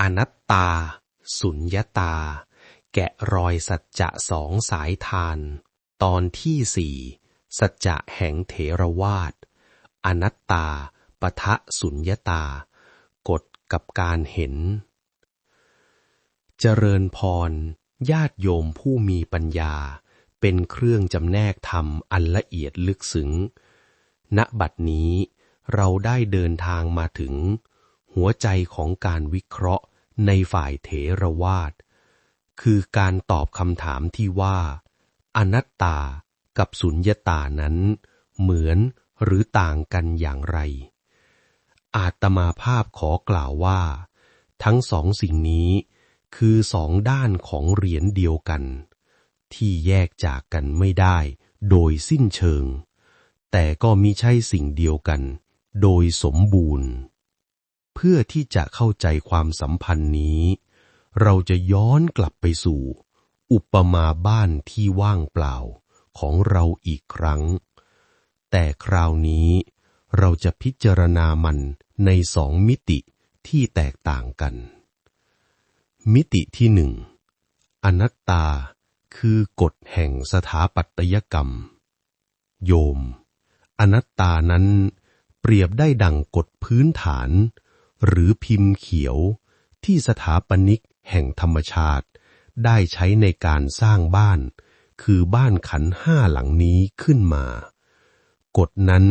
อนัตตา สุญญตา แกะรอยสัจจะสองสายทาน ตอนที่สี่สัจจะแห่งเถรวาท อนัตตาปะทะสุญญตา กฎกับการเห็น เจริญพร ญาติโยมผู้มีปัญญา เป็นเครื่องจำแนกธรรมอันละเอียดลึกซึ้ง ณ บัดนี้เราได้เดินทางมาถึง หัวใจของการวิเคราะห์ ในฝ่ายเถรวาท คือการตอบคำถามที่ว่า อนัตตากับสุญญตานั้น เหมือนหรือต่างกันอย่างไร อาตมาภาพขอกล่าวว่า ทั้งสองสิ่งนี้คือสองด้านของเหรียญเดียวกัน ที่แยกจากกันไม่ได้โดยสิ้นเชิง แต่ก็มิใช่สิ่งเดียวกัน โดยสมบูรณ์ เพื่อที่จะเข้าใจความสัมพันธ์นี้ เราจะย้อนกลับไปสู่ อุปมาบ้านที่ว่างเปล่าของเราอีกครั้ง แต่คราวนี้เราจะพิจารณามันในสองมิติที่แตกต่างกัน มิติที่หนึ่งอนัตตาคือกฎแห่งสถาปัตยกรรม โยม อนัตตานั้นเปรียบได้ดังกฎพื้นฐาน หรือพิมพ์เขียวที่สถาปนิกแห่งธรรมชาติ ได้ใช้ในการสร้างบ้าน คือบ้านขันห้าหลังนี้ขึ้นมา กฎนั้น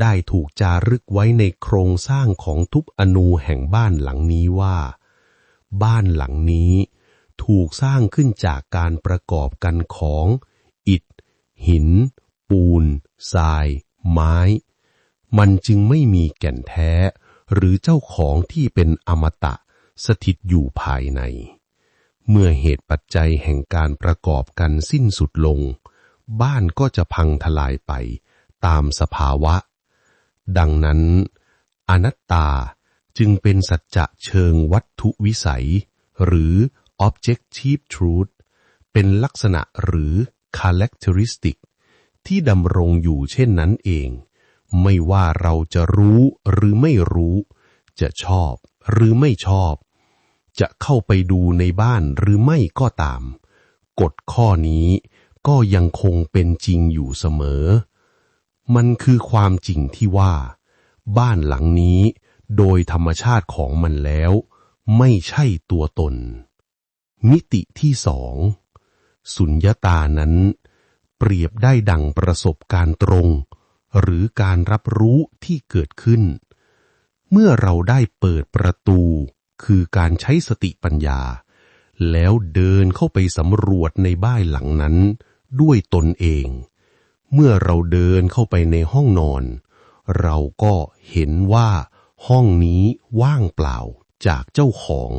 ได้ถูกจารึกไว้ในโครงสร้างของทุกอนูแห่งบ้านหลังนี้ว่า บ้านหลังนี้ถูกสร้างขึ้นจากการประกอบกันของ อิฐ หิน ปูนทราย ไม้ มันจึงไม่มีแก่นแท้ หรือเจ้าของที่เป็นอมตะสถิตอยู่ภายใน เมื่อเหตุปัจจัยแห่งการประกอบกันสิ้นสุดลง บ้านก็จะพังทลายไปตามสภาวะ ดังนั้น อนัตตาจึงเป็นสัจจะเชิงวัตถุวิสัย หรือ objective truth เป็นลักษณะหรือ characteristic ที่ดำรงอยู่เช่นนั้นเอง ไม่ว่าเราจะรู้หรือไม่รู้ จะชอบหรือไม่ชอบ จะเข้าไปดูในบ้านหรือไม่ก็ตาม กฎข้อนี้ก็ยังคงเป็นจริงอยู่เสมอ มันคือความจริงที่ว่า บ้านหลังนี้โดยธรรมชาติของมันแล้ว ไม่ใช่ตัวตน มิติที่สองสุญญตานั้น เปรียบได้ดังประสบการณ์ตรง หรือการรับรู้ที่เกิดขึ้น เมื่อเราได้เปิดประตู คือการใช้สติปัญญา แล้วเดินเข้าไปสำรวจในบ้านหลังนั้น ด้วยตนเอง เมื่อเราเดินเข้าไปในห้องนอน เราก็เห็นว่า ห้องนี้ว่างเปล่าจากเจ้าของ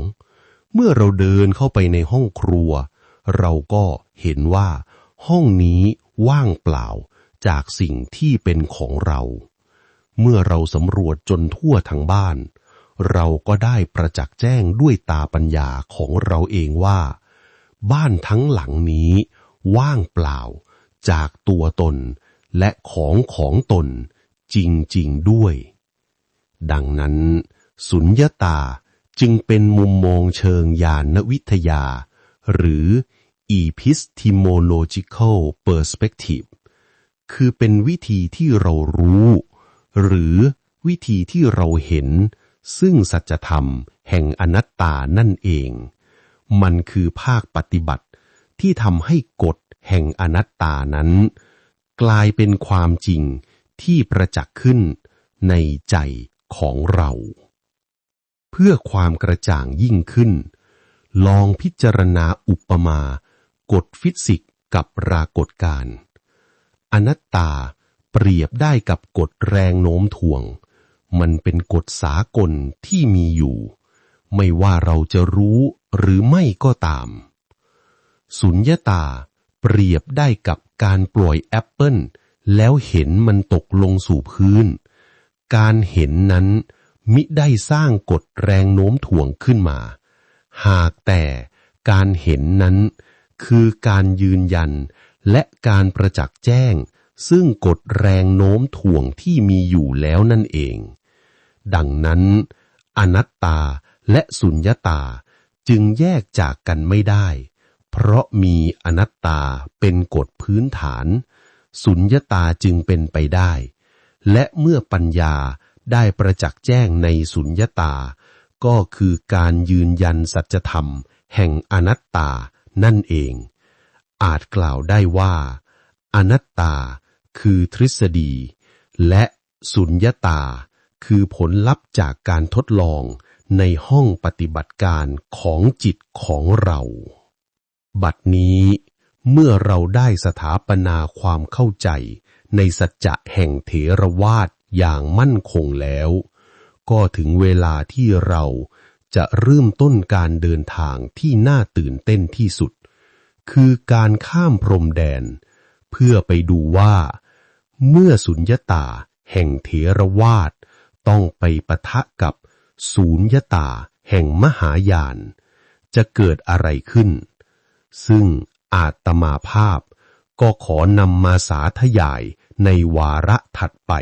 เมื่อเราเดินเข้าไปในห้องครัว เราก็เห็นว่า ห้องนี้ว่างเปล่า จากสิ่งที่เป็นของเรา เมื่อเราสำรวจจนทั่วทั้งบ้าน เราก็ได้ประจักษ์แจ้งด้วยตาปัญญาของเราเองว่า บ้านทั้งหลังนี้ ว่างเปล่า จากตัวตนและของของตนจริงๆด้วย ดังนั้น สุญญตาจึงเป็นมุมมองเชิงญาณวิทยา หรือ epistemological perspective คือเป็นวิธีที่เรารู้ หรือวิธีที่เราเห็น ซึ่งสัจธรรมแห่งอนัตตานั่นเอง มันคือภาคปฏิบัติที่ทำให้กฎแห่งอนัตตานั้น กลายเป็นความจริงที่ประจักษ์ขึ้นในใจของเรา เพื่อความกระจ่างยิ่งขึ้น ลองพิจารณาอุปมา กฎฟิสิกส์กับปรากฏการณ์ อนัตตาเปรียบได้กับกฎแรงโน้มถ่วง มันเป็นกฎสากลที่มีอยู่ ไม่ว่าเราจะรู้หรือไม่ก็ตาม สุญญตาเปรียบได้กับการปล่อยแอปเปิลแล้วเห็นมันตกลงสู่พื้น การเห็นนั้นมิได้สร้างกฎแรงโน้มถ่วงขึ้นมา หากแต่การเห็นนั้นคือการยืนยัน และการประจักษ์แจ้ง ซึ่งกฎแรงโน้มถ่วงที่มีอยู่แล้วนั่นเอง ดังนั้น อนัตตาและสุญญตาจึงแยกจากกันไม่ได้ เพราะมีอนัตตาเป็นกฎพื้นฐาน สุญญตาจึงเป็นไปได้ และเมื่อปัญญาได้ประจักษ์แจ้งในสุญญตา ก็คือการยืนยันสัจธรรมแห่งอนัตตานั่นเอง อาจกล่าวได้ว่า อนัตตาคือทฤษฎี และสุญญตา คือผลลัพธ์จากการทดลองในห้องปฏิบัติการของจิตของเรา บัดนี้เมื่อเราได้สถาปนาความเข้าใจในสัจจะแห่งเถรวาทอย่างมั่นคงแล้ว ก็ถึงเวลาที่เราจะเริ่มต้นการเดินทางที่น่าตื่นเต้นที่สุด คือการข้ามพรมแดน เพื่อไปดูว่า เมื่อสุญญตาแห่งเถรวาทต้องไปปะทะกับศูนยตาแห่งมหายาน จะเกิดอะไรขึ้น ซึ่งอาตมาภาพก็ขอนำมาสาธยายในวาระถัดไป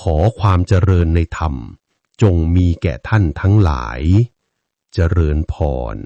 ขอความเจริญในธรรมจงมีแก่ท่านทั้งหลาย เจริญพร